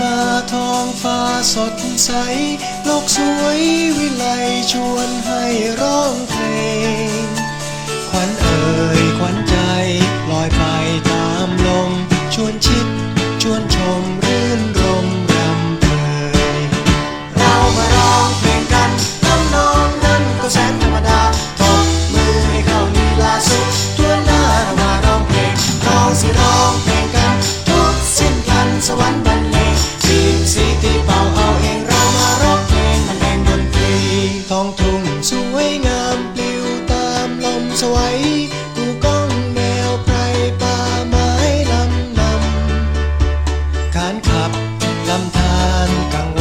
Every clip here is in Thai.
ฟ้าทองฟ้าสดใส โลกสวยวิไลชวนให้รา ขับลำธารกลาง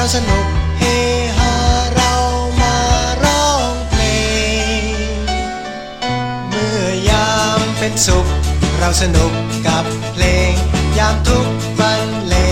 เราสนุกเฮฮาเรามาร้องเพลง เมื่อยามเป็นสุข เราสนุกกับเพลง ยามทุกข์บรรเลง